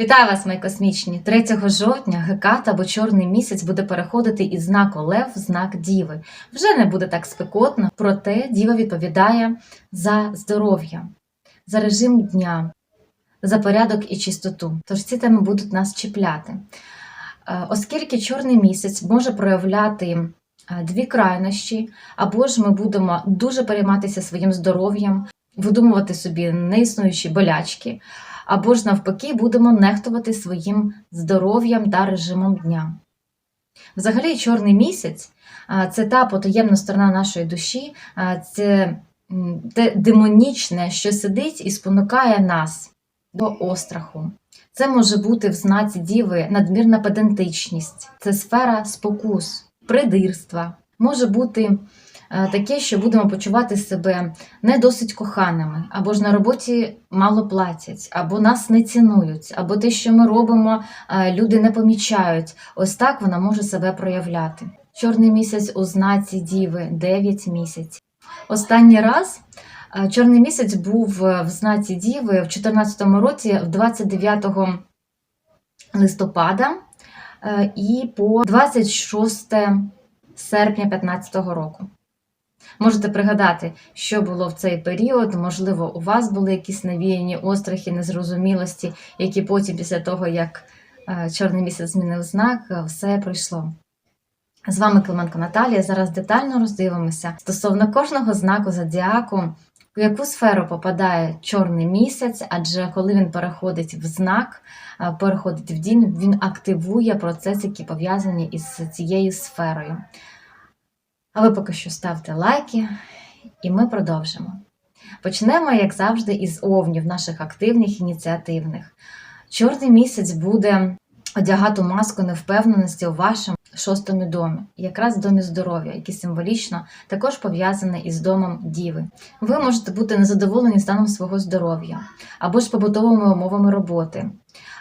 Вітаю вас, мої космічні! 3 жовтня Геката або Чорний місяць буде переходити із знаку Лев в знак Діви. Вже не буде так спекотно, проте Діва відповідає за здоров'я, за режим дня, за порядок і чистоту. Тож ці теми будуть нас чіпляти. Е, Оскільки чорний місяць може проявляти е, дві крайнощі, або ж ми будемо дуже перейматися своїм здоров'ям, видумувати собі неіснуючі болячки, або ж навпаки будемо нехтувати своїм здоров'ям та режимом дня. Взагалі, чорний місяць це та потаємна сторона нашої душі, це те демонічне, що сидить і спонукає нас до остраху. Це може бути в знаці діви надмірна педантичність, це сфера спокус, придирства. Може бути таке, що будемо почувати себе не досить коханими, або ж на роботі мало платять, або нас не цінують, або те, що ми робимо, е, люди не помічають. Ось так вона може себе проявляти. Чорний місяць у знаці Діви 9 місяців. Останній раз е, чорний місяць був е, в знаці Діви в 2014 році, в 29 листопада е, і по 26 серпня 2015 року. Можете пригадати, що було в цей період. Можливо, у вас були якісь навіяні острахи, незрозумілості, які потім, після того, як е, чорний місяць змінив знак, е, все пройшло. З вами Клименко Наталія. Зараз детально роздивимося стосовно кожного знаку зодіаку, в яку сферу попадає чорний місяць, адже коли він переходить в знак, е, переходить в дім, він активує процеси, які пов'язані із цією сферою. А ви поки що ставте лайки, і ми продовжимо. Почнемо, як завжди, із овнів, наших активних ініціативних. Чорний місяць буде одягати маску невпевненості у вашому шостому домі, якраз в домі здоров'я, який символічно також пов'язаний із домом Діви. Ви можете бути незадоволені станом свого здоров'я, або ж побутовими умовами роботи,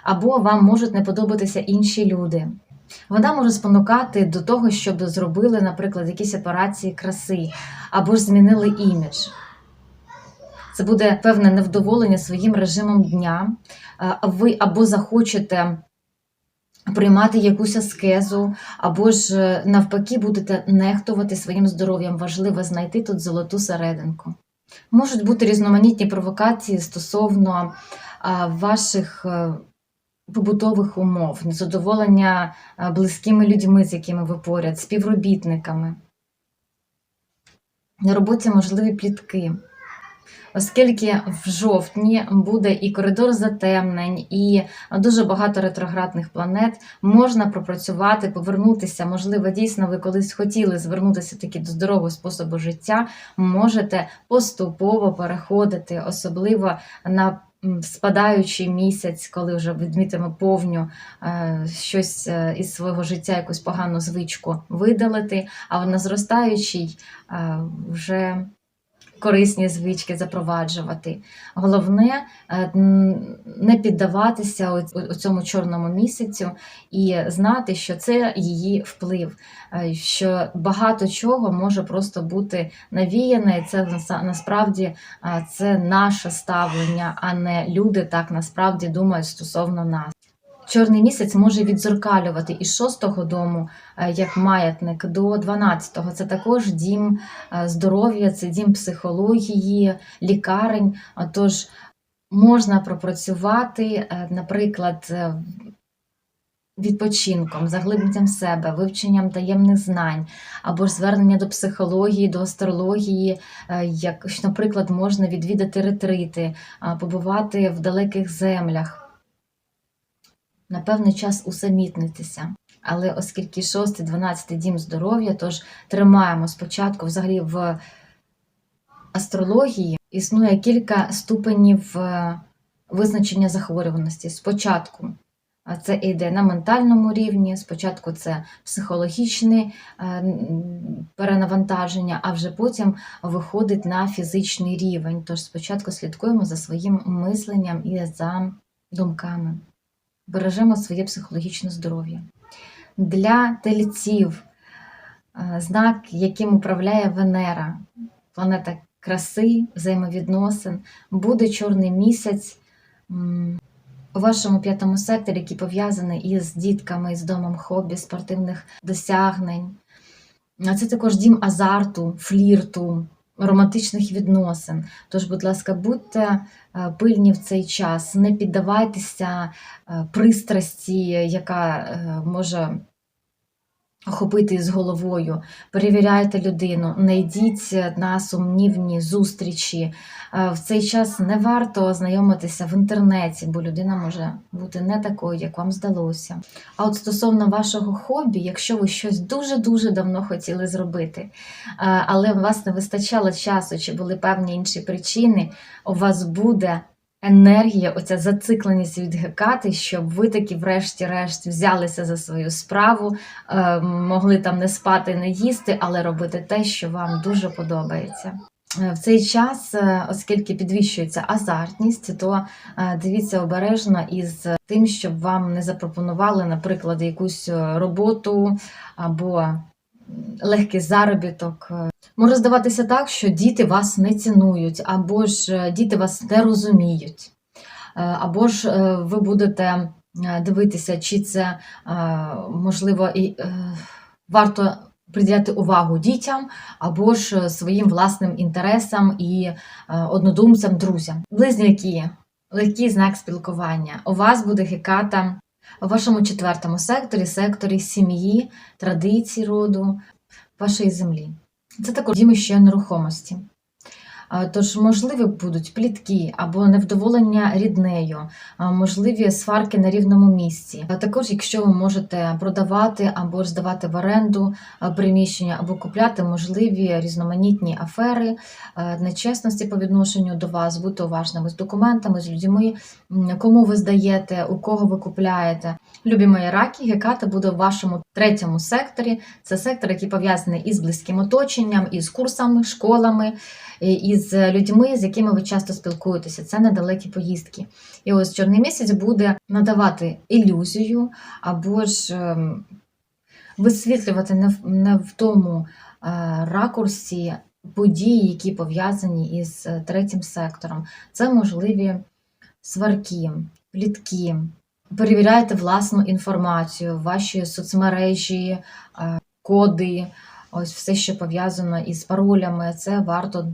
або вам можуть не подобатися інші люди. Вона може спонукати до того, щоб зробили, наприклад, якісь операції краси, або ж змінили імідж. Це буде певне невдоволення своїм режимом дня. Ви або захочете приймати якусь аскезу, або ж е, навпаки будете нехтувати своїм здоров'ям. Важливо знайти тут золоту серединку. Можуть бути різноманітні провокації стосовно ваших е, побутових умов, незадоволення близькими людьми, з якими ви поряд, співробітниками. На роботі можливі плітки. Оскільки в жовтні буде і коридор затемнень, і дуже багато ретроградних планет, можна пропрацювати, повернутися. Можливо, дійсно, ви колись хотіли звернутися таки до здорового способу життя, можете поступово переходити, особливо на спадаючий місяць, коли вже відмітимо повню е, щось е, із свого життя, якусь погану звичку видалити, а на зростаючий е, вже корисні звички запроваджувати. Головне е, не піддаватися у- цьому чорному місяцю і знати, що це її вплив, е, що багато чого може просто бути навіяне, це насправді е, це наше ставлення, а не люди так насправді думають стосовно нас. Чорний місяць може відзеркалювати із шостого дому е, як маятник до 12-го. Це також дім е, здоров'я, це дім психології, лікарень. Тож можна пропрацювати, е, наприклад, відпочинком, заглибленням себе, вивченням таємних знань, або ж звернення до психології, до астрології, як, наприклад, можна відвідати ретрити, побувати в далеких землях на певний час усамітнитися. Але оскільки 6, 12 дім здоров'я, тож тримаємо спочатку взагалі в астрології існує кілька ступенів е, визначення захворюваності. Спочатку це йде на ментальному рівні, спочатку це психологічне е, перенавантаження, а вже потім виходить на фізичний рівень. Тож спочатку слідкуємо за своїм мисленням і за думками бережемо своє психологічне здоров'я. Для тельців е, знак, яким управляє Венера, планета краси, взаємовідносин, буде чорний місяць у вашому п'ятому секторі, який пов'язаний із дітками, з домом хобі, спортивних досягнень. Це також дім азарту, флірту, романтичних відносин. Тож, будь ласка, будьте е, пильні в цей час, не піддавайтеся е, пристрасті, яка е, може охопити з головою. Перевіряйте людину, не на сумнівні зустрічі. Е, В цей час не варто знайомитися в інтернеті, бо людина може бути не такою, як вам здалося. А от стосовно вашого хобі, якщо ви щось дуже-дуже давно хотіли зробити, е, але у вас не вистачало часу, чи були певні інші причини, у вас буде енергія, оця зацикленість від Гекати, щоб ви таки, врешті-решт, взялися за свою справу, е, могли там не спати, не їсти, але робити те, що вам дуже подобається. Е, В цей час, е, оскільки підвищується азартність, то дивіться обережно із тим, щоб вам не запропонували, наприклад, якусь роботу або легкий заробіток. Може здаватися так, що діти вас не цінують, або ж е, діти вас не розуміють, Е, або ж е, ви будете дивитися, чи це можливо і варто приділяти увагу дітям, або ж своїм власним інтересам і однодумцям, друзям. Близнюки, легкий знак спілкування. У вас буде геката у вашому четвертому секторі, секторі сім'ї, традицій роду, вашої землі. Це також діми ще нерухомості. Тож, можливі будуть плітки або невдоволення ріднею, можливі сварки на рівному місці. Також, якщо ви можете продавати або здавати в оренду приміщення, або купляти можливі різноманітні афери, нечесності по відношенню до вас, будьте уважними з документами, з людьми, кому ви здаєте, у кого ви купляєте. Любі мої раки, геката буде в вашому третьому секторі. Це сектор, який пов'язаний із близьким оточенням, із курсами, школами, і- із людьми, з якими ви часто спілкуєтеся. Це недалекі поїздки. І ось чорний місяць буде надавати ілюзію або ж ем, висвітлювати не в, не в тому е, ракурсі події, які пов'язані із е, третім сектором. Це можливі сварки, плітки. Перевіряйте власну інформацію, ваші соцмережі, е, коди, ось все, що пов'язано із паролями, це варто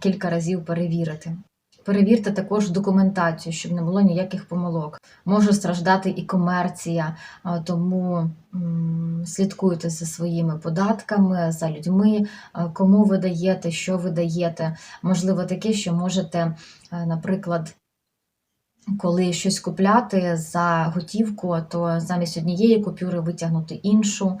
кілька разів перевірити. Перевірте також документацію, щоб не було ніяких помилок. Може страждати і комерція, тому слідкуйте за своїми податками, за людьми, кому ви даєте, що ви даєте. Можливо, таке, що можете, е, наприклад, коли щось купляти за готівку, то замість однієї купюри витягнути іншу,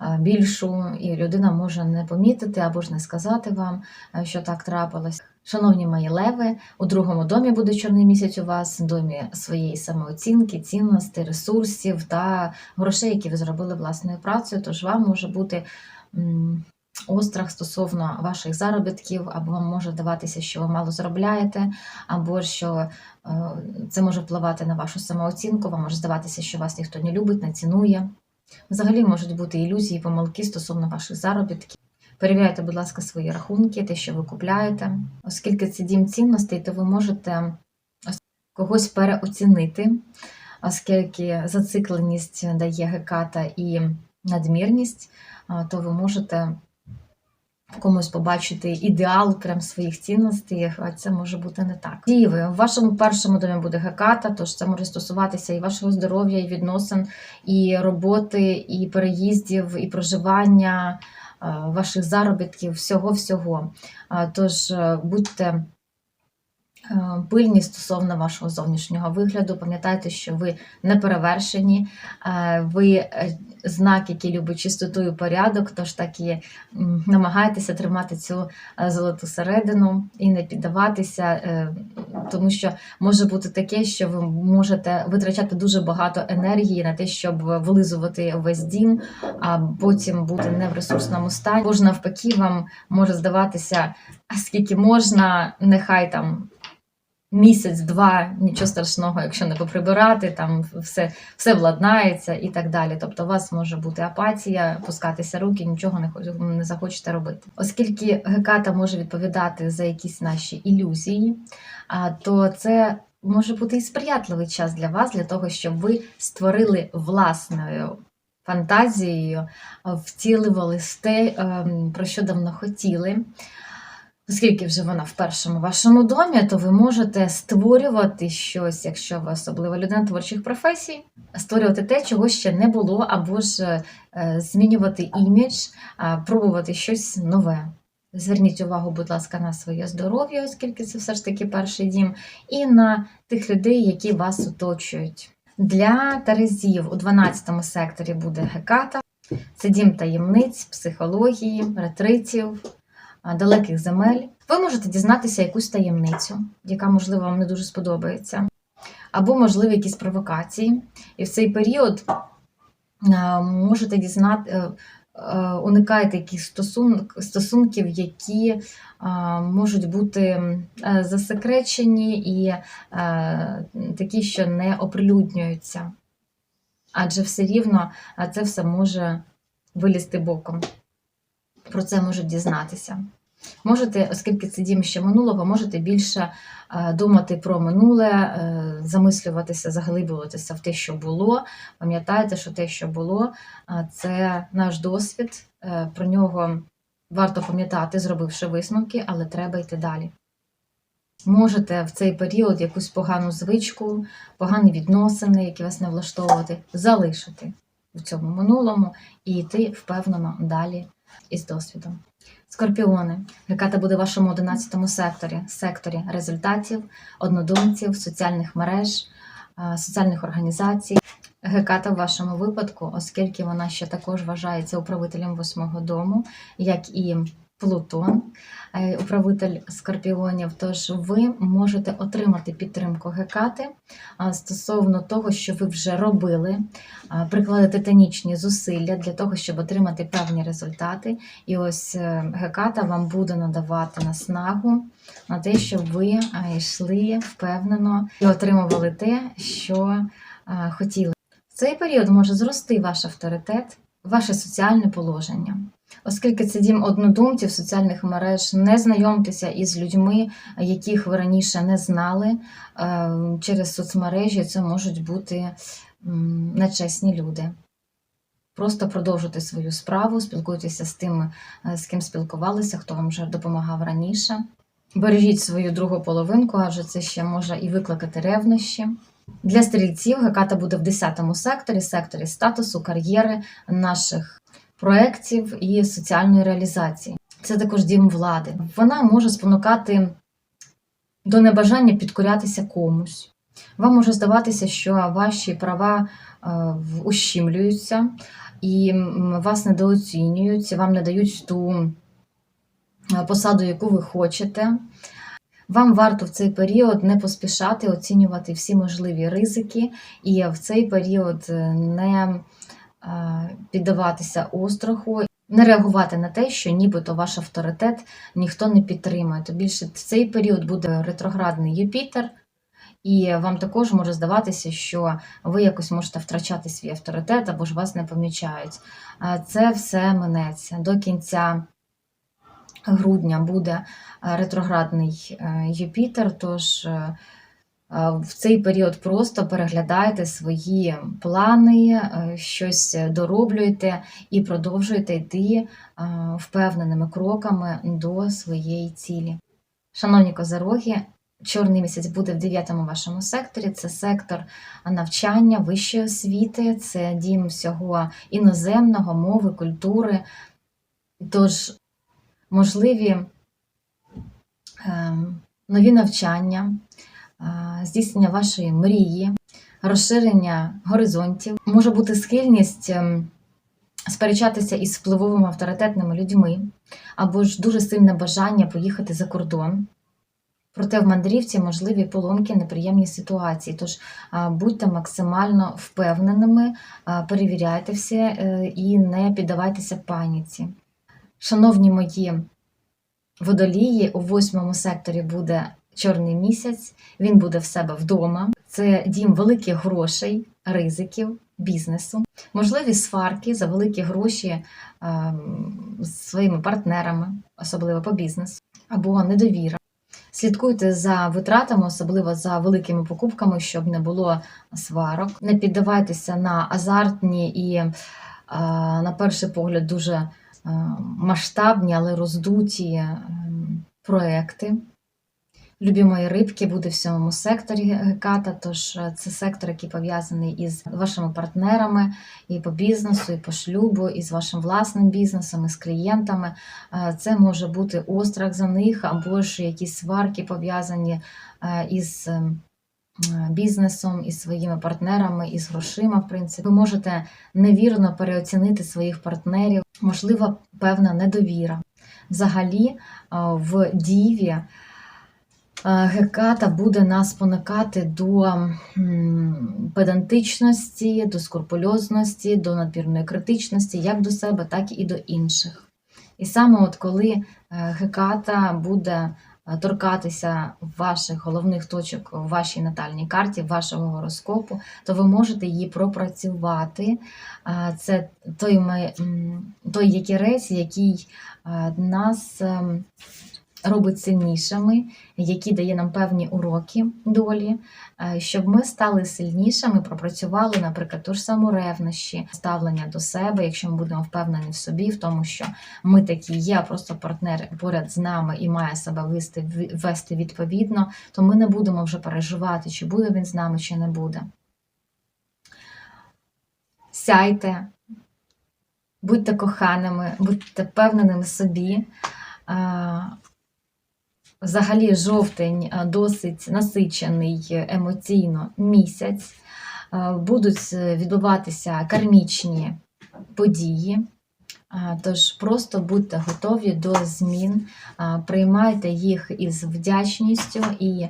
е, більшу, і людина може не помітити або ж не сказати вам, е, що так трапилось. Шановні мої леви, у другому домі буде чорний місяць у вас, домі своєї самооцінки, цінностей, ресурсів та грошей, які ви зробили власною працею. Тож вам може бути острах стосовно ваших заробітків, або вам може здаватися, що ви мало заробляєте, або що е, це може впливати на вашу самооцінку, вам може здаватися, що вас ніхто не любить, не цінує. Взагалі можуть бути ілюзії, помилки стосовно ваших заробітків. Перевіряйте, будь ласка, свої рахунки, те, що ви купляєте. Оскільки це дім цінностей, то ви можете когось переоцінити, оскільки зацикленість дає геката і надмірність, то ви можете комусь побачити ідеал прям своїх цінностей, а це може бути не так. Діви, в вашому першому домі буде геката, тож це може стосуватися і вашого здоров'я, і відносин, і роботи, і переїздів, і проживання, е, ваших заробітків, всього-всього. Тож е, будьте е, пильні стосовно вашого зовнішнього вигляду. Пам'ятайте, що ви не перевершені, е, ви е, знак, який любить чистоту і порядок, тож так і намагайтеся тримати цю е, золоту середину і не піддаватися, е, тому що може бути таке, що ви можете витрачати дуже багато енергії на те, щоб вилизувати весь дім, а потім бути не в ресурсному стані. Ж навпаки, вам може здаватися, скільки можна, нехай там. Місяць-два, нічого страшного, якщо не поприбирати, там все, все владнається і так далі. Тобто, у вас може бути апатія, пускатися руки, нічого не не захочете робити. Оскільки геката може відповідати за якісь наші ілюзії, то це може бути і сприятливий час для вас, для того, щоб ви створили власною фантазією, втілювали те, ем, про що давно хотіли. Оскільки вже вона в першому вашому домі, то ви можете створювати щось, якщо ви особливо людина творчих професій, створювати те, чого ще не було, або ж е, змінювати імідж, пробувати щось нове. Зверніть увагу, будь ласка, на своє здоров'я, оскільки це все ж таки перший дім, і на тих людей, які вас оточують. Для Терезів у 12 секторі буде Геката. Це дім таємниць, психології, ретритів, далеких земель. Ви можете дізнатися якусь таємницю, яка, можливо, вам не дуже сподобається, або, можливо, якісь провокації. І в цей період можете дізнати, е, е, уникайте якихось стосунок, стосунків, які можуть бути е, засекречені і е, такі, що не оприлюднюються. Адже все рівно це все може вилізти боком. Про це можуть дізнатися. Можете, оскільки це дім ще минулого, можете більше е, думати про минуле, е, замислюватися, заглиблюватися в те, що було. Пам'ятайте, що те, що було, е, це наш досвід. Про нього варто пам'ятати, зробивши висновки, але треба йти далі. Можете в цей період якусь погану звичку, погані відносини, які вас не влаштовувати, залишити в цьому минулому і йти впевнено далі із досвідом. Скорпіони. Геката буде в вашому 11 секторі, секторі результатів, однодумців, соціальних мереж, соціальних організацій. Геката в вашому випадку, оскільки вона ще також вважається управителем восьмого дому, як і Плутон, е, управитель скорпіонів. Тож ви можете отримати підтримку Гекати стосовно того, що ви вже робили, а, прикладати титанічні зусилля для того, щоб отримати певні результати. І ось е, Геката вам буде надавати наснагу на те, щоб ви е, йшли впевнено і отримували те, що е, хотіли. В цей період може зрости ваш авторитет, ваше соціальне положення. Оскільки це дім однодумців соціальних мереж, не знайомтеся із людьми, яких ви раніше не знали. Е, Через соцмережі це можуть бути нечесні люди. Просто продовжуйте свою справу, спілкуйтеся з тими, е, з ким спілкувалися, хто вам вже допомагав раніше. Бережіть свою другу половинку, адже це ще може і викликати ревнощі. Для стрільців Геката буде в 10 секторі, секторі статусу, кар'єри, наших проєктів і соціальної реалізації. Це також дім влади. Вона може спонукати до небажання підкорятися комусь. Вам може здаватися, що ваші права е, ущемлюються і вас недооцінюють, вам не дають ту е, посаду, яку ви хочете. Вам варто в цей період не поспішати оцінювати всі можливі ризики, і в цей період е, не піддаватися остраху, не реагувати на те, що нібито ваш авторитет ніхто не підтримує. То більше в цей період буде ретроградний Юпітер, і вам також може здаватися, що ви якось можете втрачати свій авторитет або ж вас не помічають. Це все минеться до кінця грудня буде е, ретроградний е, Юпітер, тож е, е, в цей період просто переглядайте свої плани, е, щось дороблюйте і продовжуйте йти е, впевненими кроками до своєї цілі. Шановні козороги, чорний місяць буде в 9 вашому секторі. Це сектор навчання, вищої освіти, це дім всього іноземного, мови, культури. Тож можливі ем, нові навчання, здійснення вашої мрії, розширення горизонтів, може бути схильність ем, сперечатися із впливовими авторитетними людьми, або ж дуже сильне бажання поїхати за кордон. Проте в мандрівці можливі поломки, неприємні ситуації. Тож будьте максимально впевненими, перевіряйте все е, і не піддавайтеся паніці. Шановні мої водолії, у восьмому секторі буде чорний місяць, він буде в себе вдома. Це дім великих грошей, ризиків, бізнесу, можливі сварки за великі гроші ем, з своїми партнерами, особливо по бізнесу, або недовіра. Слідкуйте за витратами, особливо за великими покупками, щоб не було сварок. Не піддавайтеся на азартні і, е, на перший погляд, дуже е, масштабні, але роздуті е, проекти. Любі мої рибки буде в сьомому секторі Геката, тож е, це сектор, який пов'язаний із вашими партнерами і по бізнесу, і по шлюбу, і з вашим власним бізнесом, і з клієнтами. Е, Це може бути острах за них, або ж якісь сварки пов'язані е, із е, бізнесом, із своїми партнерами, із грошима. В принципі, ви можете невірно переоцінити своїх партнерів, можливо, певна недовіра. Взагалі, в Діві Геката буде нас спонукати до педантичності, до скрупульозності, до надмірної критичності, як до себе, так і до інших. І саме от коли е, Геката буде е, торкатися ваших головних точок в вашій натальній карті, вашого гороскопу, то ви можете її пропрацювати. Це той, той якірець, який е, нас ем, робить сильнішими, який дає нам певні уроки долі, е, щоб ми стали сильнішими, пропрацювали, наприклад, ту ж саму ревнощі, ставлення до себе, якщо ми будемо впевнені в собі, в тому, що ми такі є, а просто партнер поряд з нами і має себе вести, вести відповідно, то ми не будемо вже переживати, чи буде він з нами, чи не буде. Сяйте, будьте коханими, будьте впевненими собі. Взагалі, жовтень е, досить насичений е, емоційно місяць. Е, Будуть відбуватися кармічні події. Тож просто будьте готові до змін, приймайте їх із вдячністю і,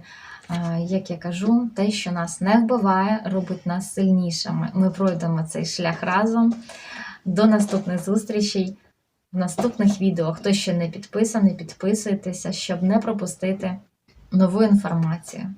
як я кажу, те, що нас не вбиває, робить нас сильнішими. Ми пройдемо цей шлях разом. До наступних зустрічей в наступних відео. Хто ще не підписаний, підписуйтеся, щоб не пропустити нову інформацію.